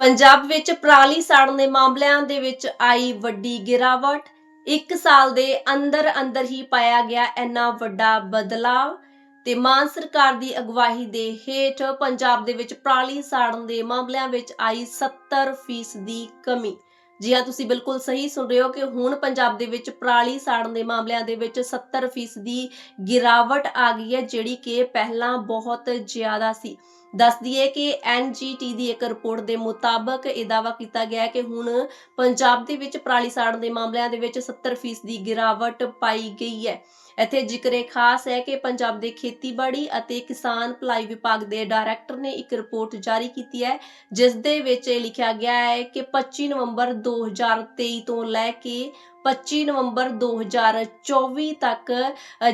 ਪੰਜਾਬ ਵਿੱਚ ਪਰਾਲੀ ਸਾੜਨ ਦੇ ਮਾਮਲਿਆਂ ਦੇ ਵਿੱਚ ਆਈ ਵੱਡੀ ਗਿਰਾਵਟ। 1 ਸਾਲ ਦੇ ਅੰਦਰ ਅੰਦਰ ਹੀ ਪਾਇਆ ਗਿਆ ਇੰਨਾ ਵੱਡਾ ਬਦਲਾਵ ਤੇ ਮਾਨ ਸਰਕਾਰ ਦੀ ਅਗਵਾਈ ਦੇ ਹੇਠ ਪੰਜਾਬ ਦੇ ਵਿੱਚ ਪਰਾਲੀ ਸਾੜਨ ਦੇ ਮਾਮਲਿਆਂ ਵਿੱਚ ਆਈ 70% ਦੀ ਕਮੀ। ਜੀ ਹਾਂ, ਤੁਸੀਂ ਬਿਲਕੁਲ ਸਹੀ ਸੁਣ ਰਹੇ ਹੋ ਕਿ ਹੁਣ ਪੰਜਾਬ ਦੇ ਵਿੱਚ ਪਰਾਲੀ ਸਾੜਨ ਦੇ ਮਾਮਲਿਆਂ ਦੇ ਵਿੱਚ 70% ਦੀ ਗਿਰਾਵਟ ਆ ਗਈ ਹੈ, ਜਿਹੜੀ ਕਿ ਪਹਿਲਾਂ ਬਹੁਤ ਜ਼ਿਆਦਾ ਸੀ। ਦੱਸ ਦਈਏ ਕਿ ਐਨਜੀਟੀ ਦੀ ਇੱਕ ਰਿਪੋਰਟ ਦੇ ਮੁਤਾਬਕ ਇਹ ਦਾਵਾ ਕੀਤਾ ਗਿਆ ਕਿ ਹੁਣ ਪੰਜਾਬ ਦੇ ਵਿੱਚ ਪਰਾਲੀ ਸਾੜਨ ਦੇ ਮਾਮਲਿਆਂ ਦੇ ਵਿੱਚ 70% ਦੀ ਗਿਰਾਵਟ ਪਾਈ ਗਈ ਹੈ। ਇੱਥੇ ਜ਼ਿਕਰੇ ਖਾਸ ਹੈ ਕਿ ਪੰਜਾਬ ਦੇ ਖੇਤੀਬਾੜੀ ਅਤੇ ਕਿਸਾਨ ਭਲਾਈ ਵਿਭਾਗ ਦੇ ਡਾਇਰੈਕਟਰ ਨੇ ਇੱਕ ਰਿਪੋਰਟ ਜਾਰੀ ਕੀਤੀ ਹੈ, ਜਿਸ ਦੇ ਵਿੱਚ ਇਹ ਲਿਖਿਆ ਗਿਆ ਹੈ ਕਿ 25 ਨਵੰਬਰ 2023 ਤੋਂ ਲੈ ਕੇ 25 ਨਵੰਬਰ 2024 ਤੱਕ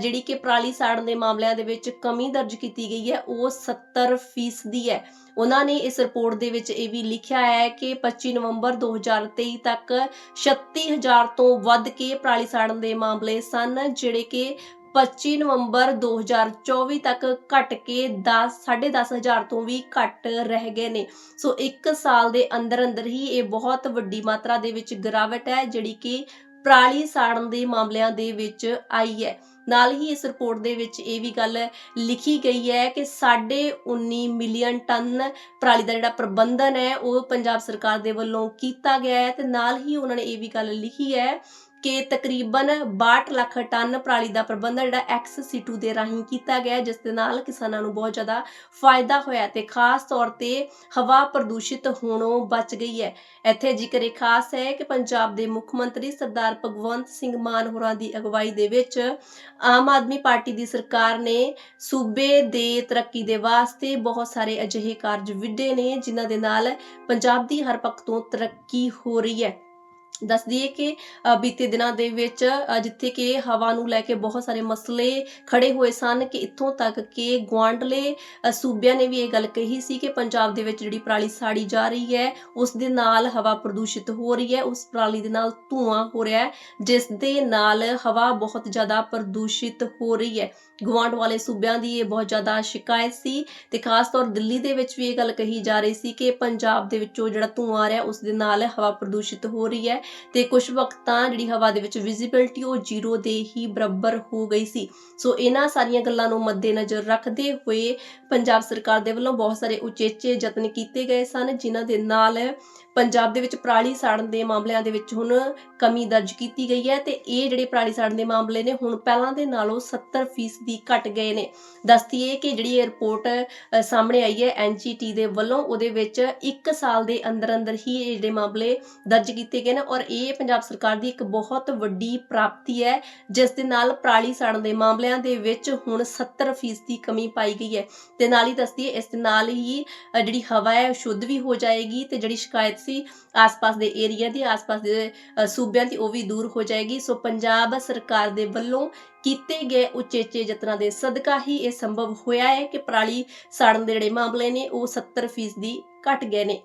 ਜਿਹੜੀ ਕਿ ਪਰਾਲੀ ਸਾੜਨ ਦੇ ਮਾਮਲਿਆਂ ਦੇ ਵਿੱਚ ਕਮੀ ਦਰਜ ਕੀਤੀ ਗਈ ਹੈ, ਉਹ 70% ਦੀ ਹੈ। ਉਹਨਾਂ ਨੇ ਇਸ ਰਿਪੋਰਟ ਦੇ ਵਿੱਚ ਇਹ ਵੀ ਲਿਖਿਆ ਹੈ ਕਿ 25 ਨਵੰਬਰ 2023 ਤੱਕ 36000 ਤੋਂ ਵੱਧ ਕੇ ਪਰਾਲੀ ਸਾੜਨ ਦੇ ਮਾਮਲੇ ਸਨ, ਜਿਹੜੇ ਕਿ 25 ਨਵੰਬਰ 2024 ਤੱਕ ਘਟ ਕੇ 10 10500 ਤੋਂ ਵੀ ਘੱਟ ਰਹਿ ਗਏ ਨੇ। ਸੋ 1 ਸਾਲ ਦੇ ਅੰਦਰ ਅੰਦਰ ਹੀ ਇਹ ਬਹੁਤ ਵੱਡੀ ਮਾਤਰਾ ਦੇ ਵਿੱਚ ਗਿਰਾਵਟ ਹੈ, ਜਿਹੜੀ ਕਿ ਪਰਾਲੀ ਸਾੜਨ ਦੇ ਮਾਮਲਿਆਂ ਦੇ ਵਿੱਚ ਆਈ ਹੈ। ਨਾਲ ਹੀ ਇਸ ਰਿਪੋਰਟ ਦੇ ਵਿੱਚ ਇਹ ਵੀ ਗੱਲ ਲਿਖੀ ਗਈ ਹੈ ਕਿ 19 ਮਿਲੀਅਨ ਟਨ ਪਰਾਲੀ ਦਾ ਜਿਹੜਾ ਪ੍ਰਬੰਧਨ ਹੈ, ਉਹ ਪੰਜਾਬ ਸਰਕਾਰ ਦੇ ਵੱਲੋਂ ਕੀਤਾ ਗਿਆ ਹੈ ਤੇ ਨਾਲ ਹੀ ਉਹਨਾਂ ਨੇ ਇਹ ਵੀ ਗੱਲ ਲਿਖੀ ਹੈ ਕਿ ਤਕਰੀਬਨ 62 ਲੱਖ ਟਨ ਪਰਾਲੀ ਦਾ ਪ੍ਰਬੰਧ ਜਿਹੜਾ ਐਕਸ-ਸੀ2 ਦੇ ਰਾਹੀਂ ਕੀਤਾ ਗਿਆ ਜਿਸ ਦੇ ਨਾਲ ਕਿਸਾਨਾਂ ਨੂੰ ਬਹੁਤ ਜ਼ਿਆਦਾ ਫਾਇਦਾ ਹੋਇਆ ਤੇ ਖਾਸ ਤੌਰ ਤੇ ਹਵਾ ਪ੍ਰਦੂਸ਼ਿਤ ਹੋਣੋਂ ਬਚ ਗਈ ਹੈ। ਇੱਥੇ ਜ਼ਿਕਰ ਇਹ ਖਾਸ ਹੈ ਕਿ ਪੰਜਾਬ ਦੇ ਮੁੱਖ ਮੰਤਰੀ ਸਰਦਾਰ ਭਗਵੰਤ ਸਿੰਘ ਮਾਨ ਹੋਰਾਂ ਦੀ ਅਗਵਾਈ ਦੇ ਵਿੱਚ ਆਮ ਆਦਮੀ ਪਾਰਟੀ ਦੀ ਸਰਕਾਰ ਨੇ ਸੂਬੇ ਦੇ ਤਰੱਕੀ ਦੇ ਵਾਸਤੇ ਬਹੁਤ ਸਾਰੇ ਅਜਿਹੇ ਕਾਰਜ ਵਿੱਢੇ ਨੇ, ਜਿਨ੍ਹਾਂ ਦੇ ਨਾਲ ਪੰਜਾਬ ਦੀ ਹਰ ਪੱਖ ਤੋਂ ਤਰੱਕੀ ਹੋ ਰਹੀ ਹੈ। ਦੱਸ ਦਈਏ ਕਿ ਬੀਤੇ ਦਿਨਾਂ ਦੇ ਵਿੱਚ ਜਿੱਥੇ ਕਿ ਹਵਾ ਨੂੰ ਲੈ ਕੇ ਬਹੁਤ ਸਾਰੇ ਮਸਲੇ ਖੜੇ ਹੋਏ ਸਨ ਕਿ ਇੱਥੋਂ ਤੱਕ ਕਿ ਗੁਆਂਢਲੇ ਸੂਬਿਆਂ ਨੇ ਵੀ ਇਹ ਗੱਲ ਕਹੀ ਸੀ ਕਿ ਪੰਜਾਬ ਦੇ ਵਿੱਚ ਜਿਹੜੀ ਪਰਾਲੀ ਸਾੜੀ ਜਾ ਰਹੀ ਹੈ, ਉਸ ਦੇ ਨਾਲ ਹਵਾ ਪ੍ਰਦੂਸ਼ਿਤ ਹੋ ਰਹੀ ਹੈ, ਉਸ ਪਰਾਲੀ ਦੇ ਨਾਲ ਧੂਆਂ ਹੋ ਰਿਹਾ ਹੈ, ਜਿਸ ਦੇ ਨਾਲ ਹਵਾ ਬਹੁਤ ਜ਼ਿਆਦਾ ਪ੍ਰਦੂਸ਼ਿਤ ਹੋ ਰਹੀ ਹੈ। ਗੁਆਂਢ ਵਾਲੇ ਸੂਬਿਆਂ ਦੀ ਇਹ ਬਹੁਤ ਜ਼ਿਆਦਾ ਸ਼ਿਕਾਇਤ ਸੀ ਤੇ ਖਾਸ ਤੌਰ ਦਿੱਲੀ ਦੇ ਵਿੱਚ ਵੀ ਇਹ ਗੱਲ ਕਹੀ ਜਾ ਰਹੀ ਸੀ ਕਿ ਪੰਜਾਬ ਦੇ ਵਿੱਚੋਂ ਜਿਹੜਾ ਧੂਆਂ ਆ ਰਿਹਾ, ਉਸ ਦੇ ਨਾਲ ਹਵਾ ਪ੍ਰਦੂਸ਼ਿਤ ਹੋ ਰਹੀ ਹੈ। ਤੇ ਕੁਝ ਵਕਤ ਤਾਂ ਜਿਹੜੀ ਹਵਾ ਦੇ ਵਿੱਚ ਵਿਜ਼ਿਬਿਲਟੀ ਉਹ ਜ਼ੀਰੋ ਦੇ ਹੀ ਬਰਾਬਰ ਹੋ ਗਈ ਸੀ। ਸੋ ਇਹਨਾਂ ਸਾਰੀਆਂ ਗੱਲਾਂ ਨੂੰ ਮੱਦੇਨਜ਼ਰ ਰੱਖਦੇ ਹੋਏ ਪੰਜਾਬ ਸਰਕਾਰ ਦੇ ਵੱਲੋਂ ਬਹੁਤ ਸਾਰੇ ਉਚੇਚੇ ਯਤਨ ਕੀਤੇ ਗਏ ਸਨ, ਜਿਨ੍ਹਾਂ ਦੇ ਨਾਲ ਪੰਜਾਬ ਦੇ ਵਿੱਚ ਪਰਾਲੀ ਸਾੜਨ ਦੇ ਮਾਮਲਿਆਂ ਦੇ ਵਿੱਚ ਹੁਣ ਕਮੀ ਦਰਜ ਕੀਤੀ ਗਈ ਹੈ ਤੇ ਇਹ ਜਿਹੜੇ ਪਰਾਲੀ ਸਾੜਨ ਦੇ ਮਾਮਲੇ ਨੇ ਹੁਣ ਪਹਿਲਾਂ ਦੇ ਨਾਲੋਂ 70% ਦੀ ਘਟ ਗਏ ਨੇ। ਦੱਸਦੀਏ ਕਿ ਜਿਹੜੀ ਇਹ ਰਿਪੋਰਟ ਸਾਹਮਣੇ ਆਈ ਹੈ ਐਨਜੀਟੀ ਦੇ ਵੱਲੋਂ, ਉਹਦੇ ਵਿੱਚ 1 ਸਾਲ ਦੇ ਅੰਦਰ ਅੰਦਰ ਹੀ ਇਹ ਜਿਹੜੇ ਮਾਮਲੇ ਦਰਜ ਕੀਤੇ ਗਏ ਨੇ ਔਰ ਇਹ ਪੰਜਾਬ ਸਰਕਾਰ ਦੀ ਇੱਕ ਬਹੁਤ ਵੱਡੀ ਪ੍ਰਾਪਤੀ ਹੈ, ਜਿਸ ਦੇ ਨਾਲ ਪਰਾਲੀ ਸਾੜਨ ਦੇ ਮਾਮਲਿਆਂ ਦੇ ਵਿੱਚ ਹੁਣ 70% ਦੀ ਕਮੀ ਪਾਈ ਗਈ ਹੈ। ਤੇ ਨਾਲ ਹੀ ਦੱਸਦੀ ਹੈ, ਇਸ ਦੇ ਨਾਲ ਹੀ ਜਿਹੜੀ ਹਵਾ ਹੈ ਸ਼ੁੱਧ ਵੀ ਹੋ ਜਾਏਗੀ ਤੇ ਜਿਹੜੀ ਸ਼ਿਕਾਇਤ ਸੀ ਆਸ-ਪਾਸ ਦੇ ਏਰੀਆ ਦੀ, ਆਸ-ਪਾਸ ਦੇ ਸੂਬਿਆਂ ਦੀ, ਉਹ ਵੀ ਦੂਰ ਹੋ ਜਾਏਗੀ। ਸੋ ਪੰਜਾਬ ਸਰਕਾਰ ਦੇ ਵੱਲੋਂ ਕੀਤੇ ਗਏ ਉਚੇਚੇ ਯਤਨਾਂ ਦੇ ਸਦਕਾ ਹੀ ਇਹ ਸੰਭਵ ਹੋਇਆ ਹੈ ਕਿ ਪਰਾਲੀ ਸਾੜਨ ਦੇ ਜਿਹੜੇ ਮਾਮਲੇ ਨੇ, ਉਹ 70% ਦੀ ਘਟ ਗਏ ਨੇ।